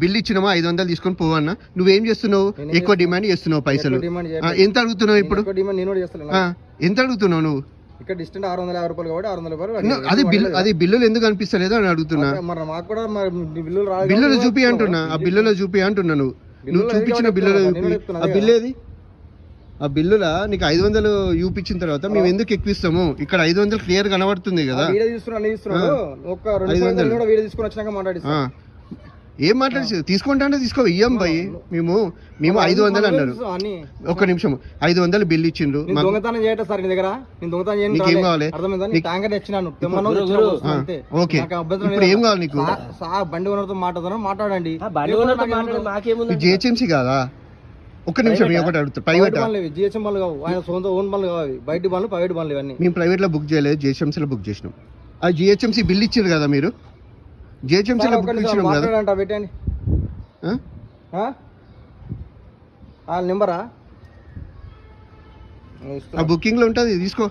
Bill ఇచ్చినామా? ఐదు వందలు తీసుకొని పోవన్నా నువ్వేం చేస్తున్నావు? నేను ఎక్కువ డిమాండ్ చేస్తున్నావు పైసలు. ఎంత అడుగుతున్నావు ఇప్పుడు? ఎంత అడుగుతున్నావు నువ్వు? ఇక్కడ డిస్టెంట్ ఆరు వందల యాభై రూపాయలు కాబట్టి ఆరు వందల రూపాయలు అది బిల్లు అది బిల్లులు ఎందుకు అనిపిస్తలేదు అని అడుగుతున్నా. మరి మాకు కూడా బిల్లులు బిల్లులు చూపి అంటున్నా. ఆ బిల్లులో చూపి. అంటున్నా నువ్వు. నువ్వు చూపించిన బిల్లులో చూపి. ఆ బిల్లు ఏది? ఆ బిల్లులా? నీకు ఐదు వందలు చూపించిన తర్వాత మేము ఎందుకు ఎక్కిస్తాము ఇక్కడ ఐదు వందలు క్లియర్ కనబడుతుంది కదా. ఒక్క రెండు వందలు. కూడా వీడియో తీసుకుని వచ్చినాక మాట్లాడిస్తా. ఆ. ఏం మాట్లాడి తీసుకుంటా అంటే తీసుకో. ఇయ్యం భయ్ మేము మేము ఐదు వందలు అన్నారు. అన్ని ఒక్క నిమిషం ఐదు వందలు బిల్ ఇచ్చిండ్రు. దొంగతనం చేయటం సార్ నీ దగ్గర? నేను దొంగతనం చేయను నీకేం. కావాలి? ట్యాంకర్ తెచ్చినాను. ఓకే. ఇప్పుడు. ఏం కావాలి నీకు? సా- సా బండి ఓనర్తో మాట్లాడుతున్నా మాట్లాడండి. జిహెచ్ఎంసీ కాదా? ఒక్క నిమిషం నేను ఒకటి అడుగుతా. ప్రైవేట్ జిహెచ్ఎం బండ్లు కావు. ఆయన సొంత ఓన్ బండ్లు కావు ఇవి. బయట బండ్లు ప్రైవేట్ బండ్లు ఇవన్నీ. మేము ప్రైవేట్లో బుక్ చేయలేదు. జిహెచ్ఎంసీలో బుక్ చేసినాం. ఆ జిహెచ్ఎంసీ బిల్ ఇచ్చారు కదా మీరు? జిహెచ్ఎంసీలో బుక్ ఇచ్చినాం కదా మాట్లాడంట పెట్టండి ఆ? ఆ? వాళ్ళ నెంబరా ఆ బుకింగ్లో ఉంటది తీసుకో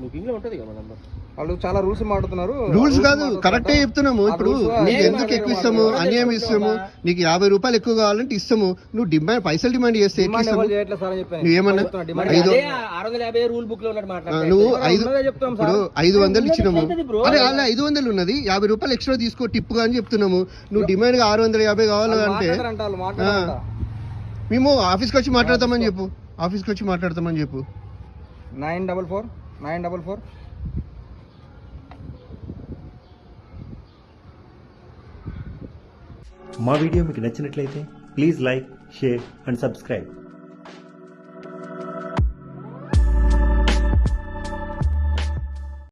బుకింగ్లో ఉంటది కదా నంబర్ వాళ్ళు చాలా రూల్స్ మాట్లాడుతున్నారు రూల్స్ కాదు. కరెక్టే చెప్తున్నాము ఇప్పుడు నీకు ఎందుకు ఎక్కువ ఇస్తాము. అన్యాయం ఇస్తాము నీకు యాభై రూపాయలు ఎక్కువ కావాలంటే ఇస్తాము నువ్వు డిమాండ్ పైసలు డిమాండ్ చేస్తే డిమాండ్ ఇస్తాము. నువ్వు ఏమన్నా? ఐదు- నువ్వు ఐదు. ఇప్పుడు ఐదు వందలు ఇచ్చినాము. అదే అలా ఐదు వందలు ఉన్నది యాభై రూపాయలు ఎక్స్ట్రా తీసుకో టిప్గా అని చెప్తున్నాము నువ్వు డిమాండ్గా ఆరు వందల యాభై కావాలి వాళ్ళు అంటే మాట్లాడరంట, వాళ్ళు మాట్లాడరంట. మేము ఆఫీస్కి వచ్చి మాట్లాడతామని చెప్పు ఆఫీస్కి వచ్చి మాట్లాడతామని చెప్పు nine double four nine double four. మా వీడియో మీకు నచ్చినట్లయితే please like share and subscribe.